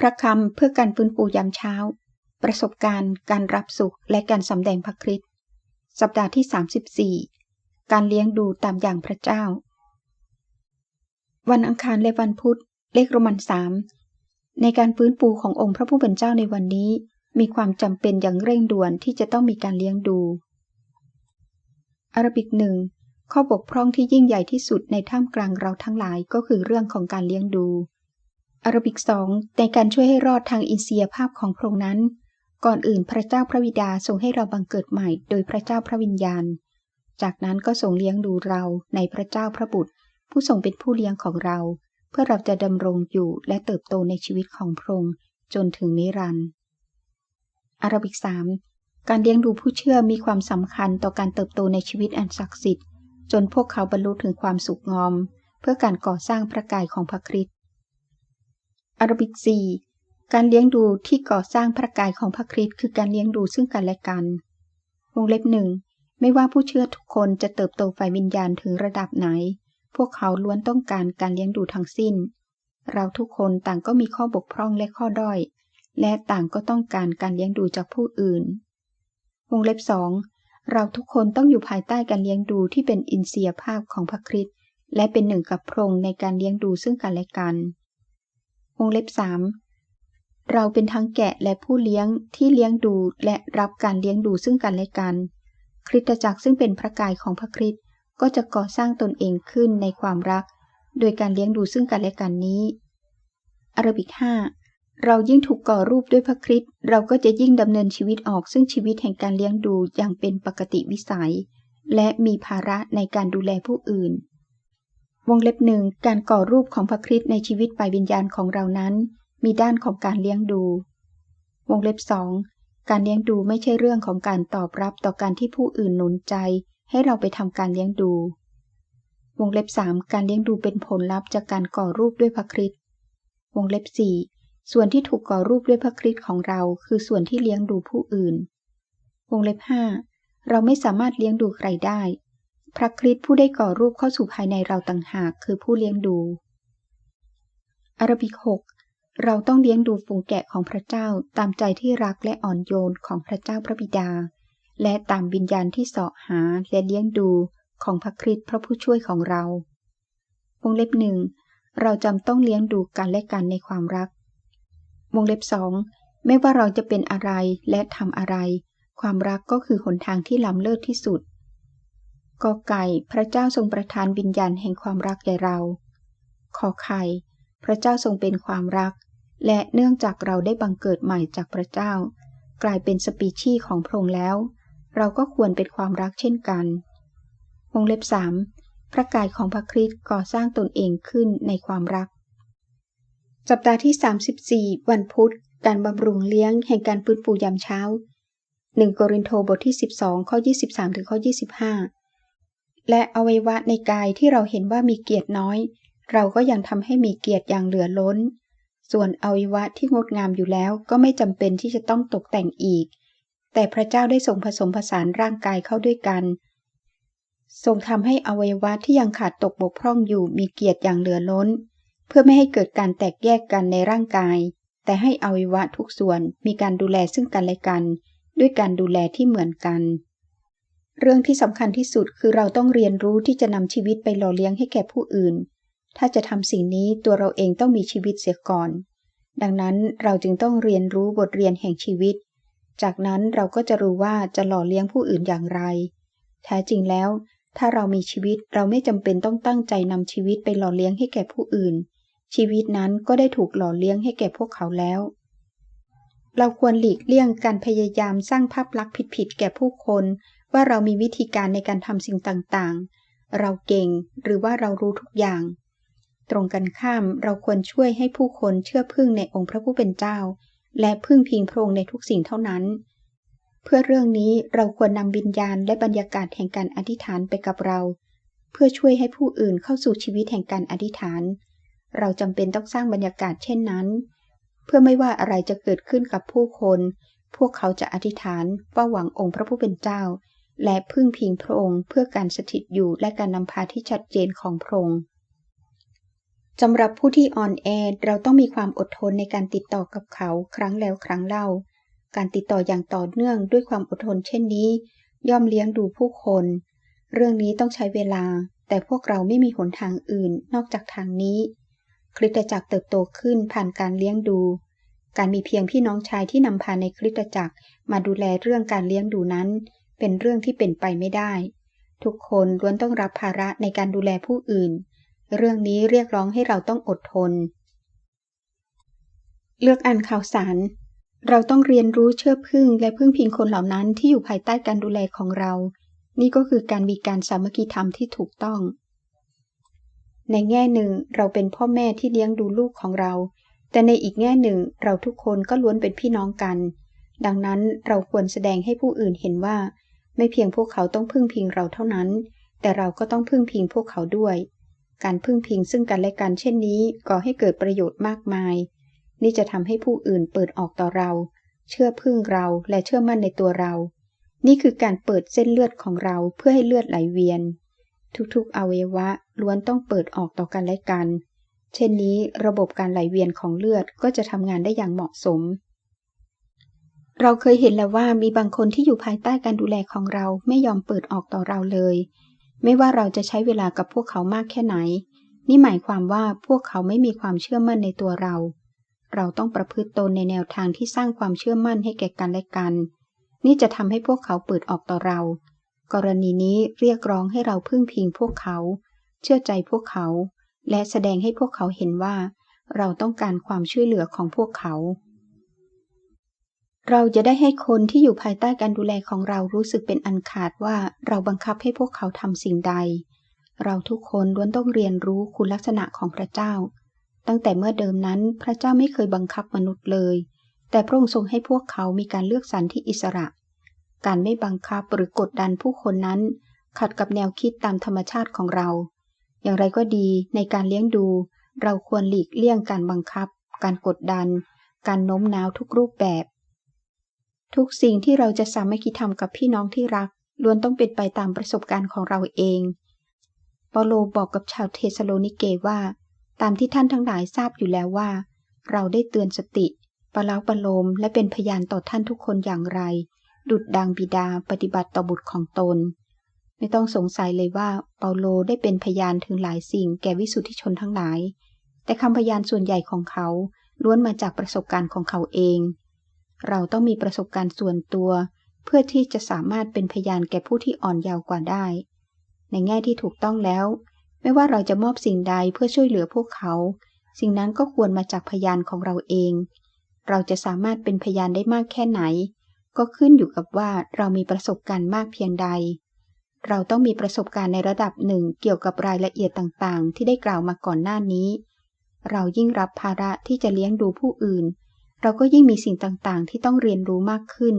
พระคำเพื่อการฟื้นฟูยามเช้า ประสบการณ์การรับสุขและการสำแดงพระคริสต์สัปดาห์ที่ 34 การเลี้ยงดูตามอย่างพระเจ้า วันอังคารและวันพุธ เลขโรมันสามในการฟื้นฟูขององค์พระผู้เป็นเจ้าในวันนี้ มีความจำเป็นอย่างเร่งด่วนที่จะต้องมีการเลี้ยงดูอารบิกหนึ่งข้อบกพร่องที่ยิ่งใหญ่ที่สุดในท่ามกลางเราทั้งหลายก็คือเรื่องของการเลี้ยงดู อารบิกสองในการช่วยให้รอดทางอินเสียภาพของพระองค์นั้น ก่อนอื่นพระเจ้าพระวิดาทรงให้เราบังเกิดใหม่ โดยพระเจ้าพระวิญญาณ จากนั้นก็ทรงเลี้ยงดูเราในพระเจ้าพระบุตร ผู้ทรงเป็นผู้เลี้ยงของเรา เพื่อเราจะดำรงอยู่และเติบโตในชีวิตของพระองค์จนถึงนิรันดร์อารบิกสามการเลี้ยงดูผู้เชื่อมีความสำคัญต่อการเติบโตในชีวิตอันศักดิ์สิทธิ์ จนพวกเขาบรรลุถึงความสุขงอม เพื่อการก่อสร้างพระกายของพระคริสต์ อารบิกซีการเลี้ยงดูที่ก่อสร้างพระกายของพระคริสต์คือการเลี้ยงดูซึ่งกันและกันวงเล็บหนึ่งไม่ว่าผู้เชื่อทุกคนจะเติบโตฝ่ายวิญญาณถึงระดับไหน พวกเขาล้วนต้องการการเลี้ยงดูทั้งสิ้น เราทุกคนต่างก็มีข้อบกพร่องและข้อด้อย และต่างก็ต้องการการเลี้ยงดูจากผู้อื่น วงเล็บสองเราทุกคนต้องอยู่ภายใต้การเลี้ยงดูที่เป็นอินเสียภาพของพระคริสต์และเป็นหนึ่งกับพระองค์ในการเลี้ยงดูซึ่งกันและกัน วงเล็บสามเราเป็นทั้งแกะและผู้เลี้ยงที่เลี้ยงดูและรับการเลี้ยงดูซึ่งกันและกัน คริสตจักรซึ่งเป็นพระกายของพระคริสต์ก็จะก่อสร้างตนเองขึ้นในความรัก โดยการเลี้ยงดูซึ่งกันและกันนี้อารบิกห้าเรายิ่งถูกก่อรูปด้วยพระคริสต์เราก็จะยิ่งดำเนินชีวิตออกซึ่งชีวิตแห่งการเลี้ยงดูอย่างเป็นปกติวิสัย และมีภาระในการดูแลผู้อื่น วงเล็บหนึ่งการก่อรูปของพระคริสต์ในชีวิตปายวิญญาณของเรานั้น มีด้านของการเลี้ยงดู วงเล็บสองการเลี้ยงดูไม่ใช่เรื่องของการตอบรับต่อการที่ผู้อื่นหนุนใจ ให้เราไปทำการเลี้ยงดู วงเล็บสามการเลี้ยงดูเป็นผลลัพธ์จากการก่อรูปด้วยพระคริสต์วงเล็บสี่ส่วนที่ถูกก่อรูปด้วยพระคริสต์ของเรา คือส่วนที่เลี้ยงดูผู้อื่น วงเล็บห้าเราไม่สามารถเลี้ยงดูใครได้ พระคริสต์ผู้ได้ก่อรูปเข้าสู่ภายในเราต่างหากคือผู้เลี้ยงดู อารบิกหกเราต้องเลี้ยงดูฝูงแกะของพระเจ้าตามใจที่รักและอ่อนโยนของพระเจ้าพระบิดา และตามวิญญาณที่เสาะหาและเลี้ยงดูของพระคริสต์พระผู้ช่วยของเราวงเล็บหนึ่งเราจำต้องเลี้ยงดูกันและกันในความรัก วงเล็บสองไม่ว่าเราจะเป็นอะไรและทำอะไร ความรักก็คือหนทางที่ล้ำเลิศที่สุด กอไก่ พระเจ้าทรงประทานวิญญาณแห่งความรักแก่เรา ขอไข่ พระเจ้าทรงเป็นความรัก และเนื่องจากเราได้บังเกิดใหม่จากพระเจ้า กลายเป็นสปีชีของพระองค์แล้ว เราก็ควรเป็นความรักเช่นกันวงเล็บสามพระกายของพระคริสต์ก่อสร้างตนเองขึ้นในความรัก สัปดาห์ที่ 34 วันพุธ การบำรุงเลี้ยงแห่งการฟื้นฟูยามเช้า 1 โกรินโทบทที่ 12 ข้อ 23 ถึงข้อ 25 และอวัยวะในกายที่เราเห็นว่ามีเกียรติน้อย เราก็ยังทำให้มีเกียรติอย่างเหลือล้น ส่วนอวัยวะที่งดงามอยู่แล้วก็ไม่จำเป็นที่จะต้องตกแต่งอีก แต่พระเจ้าได้ทรงผสมผสานร่างกายเข้าด้วยกัน ทรงทำให้อวัยวะที่ยังขาดตกบกพร่องอยู่มีเกียรติอย่างเหลือล้น เพื่อไม่ให้เกิดการแตกแยกกันในร่างกาย แต่ให้อวัยวะทุกส่วนมีการดูแลซึ่งกันและกัน ด้วยการดูแลที่เหมือนกัน เรื่องที่สำคัญที่สุดคือเราต้องเรียนรู้ที่จะนำชีวิตไปหล่อเลี้ยงให้แก่ผู้อื่น ถ้าจะทำสิ่งนี้ตัวเราเองต้องมีชีวิตเสียก่อน ดังนั้นเราจึงต้องเรียนรู้บทเรียนแห่งชีวิต จากนั้นเราก็จะรู้ว่าจะหล่อเลี้ยงผู้อื่นอย่างไร แท้จริงแล้ว ถ้าเรามีชีวิตเราไม่จำเป็นต้องตั้งใจนำชีวิตไปหล่อเลี้ยงให้แก่ผู้อื่น ชีวิตนั้นก็ได้ถูกหล่อเลี้ยงให้แก่พวกเขาแล้วเราควรหลีกเลี่ยงการพยายามสร้างภาพลักษณ์ผิดๆแก่ผู้คน ว่าเรามีวิธีการในการทำสิ่งต่างๆ เราเก่งหรือว่าเรารู้ทุกอย่าง ตรงกันข้ามเราควรช่วยให้ผู้คนเชื่อพึ่งในองค์พระผู้เป็นเจ้า และพึ่งพิงพระองค์ในทุกสิ่งเท่านั้น เพื่อเรื่องนี้เราควรนำวิญญาณและบรรยากาศแห่งการอธิษฐานไปกับเรา เพื่อช่วยให้ผู้อื่นเข้าสู่ชีวิตแห่งการอธิษฐาน เราจำเป็นต้องสร้างบรรยากาศเช่นนั้น เพื่อไม่ว่าอะไรจะเกิดขึ้นกับผู้คน พวกเขาจะอธิษฐานเฝ้าหวังองค์พระผู้เป็นเจ้า และพึ่งพิงพระองค์เพื่อการสถิตอยู่และการนำพาที่ชัดเจนของพระองค์สำหรับผู้ที่อ่อนแอเราต้องมีความอดทนในการติดต่อกับเขาครั้งแล้วครั้งเล่า การติดต่ออย่างต่อเนื่องด้วยความอดทนเช่นนี้ ย่อมเลี้ยงดูผู้คน เรื่องนี้ต้องใช้เวลา แต่พวกเราไม่มีหนทางอื่นนอกจากทางนี้ คริสตจักรเติบโตขึ้นผ่านการเลี้ยงดู การมีเพียงพี่น้องชายที่นำพาในคริสตจักรมาดูแลเรื่องการเลี้ยงดูนั้น เป็นเรื่องที่เป็นไปไม่ได้ ทุกคนล้วนต้องรับภาระในการดูแลผู้อื่น เรื่องนี้เรียกร้องให้เราต้องอดทน เลือกอ่านข่าวสาร เราต้องเรียนรู้เชื่อพึ่งและพึ่งพิงคนเหล่านั้นที่อยู่ภายใต้การดูแลของเรา นี่ก็คือการมีการสามัคคีธรรมที่ถูกต้อง ในแง่หนึ่งเราเป็นพ่อแม่ที่เลี้ยงดูลูกของเรา แต่ในอีกแง่หนึ่งเราทุกคนก็ล้วนเป็นพี่น้องกันดังนั้นเราควรแสดงให้ผู้อื่นเห็นว่า ไม่เพียงพวกเขาต้องพึ่งพิงเราเท่านั้น แต่เราก็ต้องพึ่งพิงพวกเขาด้วย การพึ่งพิงซึ่งกันและกันเช่นนี้ก่อให้เกิดประโยชน์มากมาย นี่จะทำให้ผู้อื่นเปิดออกต่อเรา เชื่อพึ่งเราและเชื่อมั่นในตัวเรา นี่คือการเปิดเส้นเลือดของเราเพื่อให้เลือดไหลเวียน ทุกๆ อวัยวะล้วนต้องเปิดออกต่อกันและกัน เช่นนี้ระบบการไหลเวียนของเลือดก็จะทำงานได้อย่างเหมาะสม เราเคยเห็นแล้วว่ามีบางคนที่อยู่ภายใต้การดูแลของเราไม่ยอมเปิดออกต่อเราเลย ไม่ว่าเราจะใช้เวลากับพวกเขามากแค่ไหน นี่หมายความว่าพวกเขาไม่มีความเชื่อมั่นในตัวเรา เราต้องประพฤติตนในแนวทางที่สร้างความเชื่อมั่นให้แก่กันและกัน นี่จะทำให้พวกเขาเปิดออกต่อเรา กรณีนี้เรียกร้องให้เราพึ่งพิงพวกเขา เชื่อใจพวกเขา และแสดงให้พวกเขาเห็นว่า เราต้องการความช่วยเหลือของพวกเขา เราจะได้ให้คนที่อยู่ภายใต้การดูแลของเรารู้สึกเป็นอันขาดว่าเราบังคับให้พวกเขาทำสิ่งใด เราทุกคนล้วนต้องเรียนรู้คุณลักษณะของพระเจ้า ตั้งแต่เมื่อเดิมนั้นพระเจ้าไม่เคยบังคับมนุษย์เลย แต่พระองค์ทรงให้พวกเขามีการเลือกสรรที่อิสระ การไม่บังคับหรือกดดันผู้คนนั้น ขัดกับแนวคิดตามธรรมชาติของเรา อย่างไรก็ดีในการเลี้ยงดู เราควรหลีกเลี่ยงการบังคับ การกดดัน การโน้มน้าวทุกรูปแบบ ทุกสิ่งที่เราจะสามัคคีทำกับพี่น้องที่รักล้วนต้องเป็นไปตามประสบการณ์ของเราเอง เปาโลบอกกับชาวเทสโลนิเกว่า ตามที่ท่านทั้งหลายทราบอยู่แล้วว่า เราได้เตือนสติปะลาปะโลมและเป็นพยานต่อท่านทุกคนอย่างไร ดุดดังบิดาปฏิบัติต่อบุตรของตน ไม่ต้องสงสัยเลยว่าเปาโลได้เป็นพยานถึงหลายสิ่งแก่วิสุทธิชนทั้งหลาย แต่คำพยานส่วนใหญ่ของเขาล้วนมาจากประสบการณ์ของเขาเอง เราต้องมีประสบการณ์ส่วนตัว เพื่อที่จะสามารถเป็นพยานแก่ผู้ที่อ่อนเยาว์กว่าได้ ในแง่ที่ถูกต้องแล้ว ไม่ว่าเราจะมอบสิ่งใดเพื่อช่วยเหลือพวกเขา สิ่งนั้นก็ควรมาจากพยานของเราเอง เราจะสามารถเป็นพยานได้มากแค่ไหน ก็ขึ้นอยู่กับว่าเรามีประสบการณ์มากเพียงใด เราต้องมีประสบการณ์ในระดับหนึ่งเกี่ยวกับรายละเอียดต่างๆ ที่ได้กล่าวมาก่อนหน้านี้ เรายิ่งรับภาระที่จะเลี้ยงดูผู้อื่น เราก็ยิ่งมีสิ่งต่างๆ ที่ต้องเรียนรู้มากขึ้น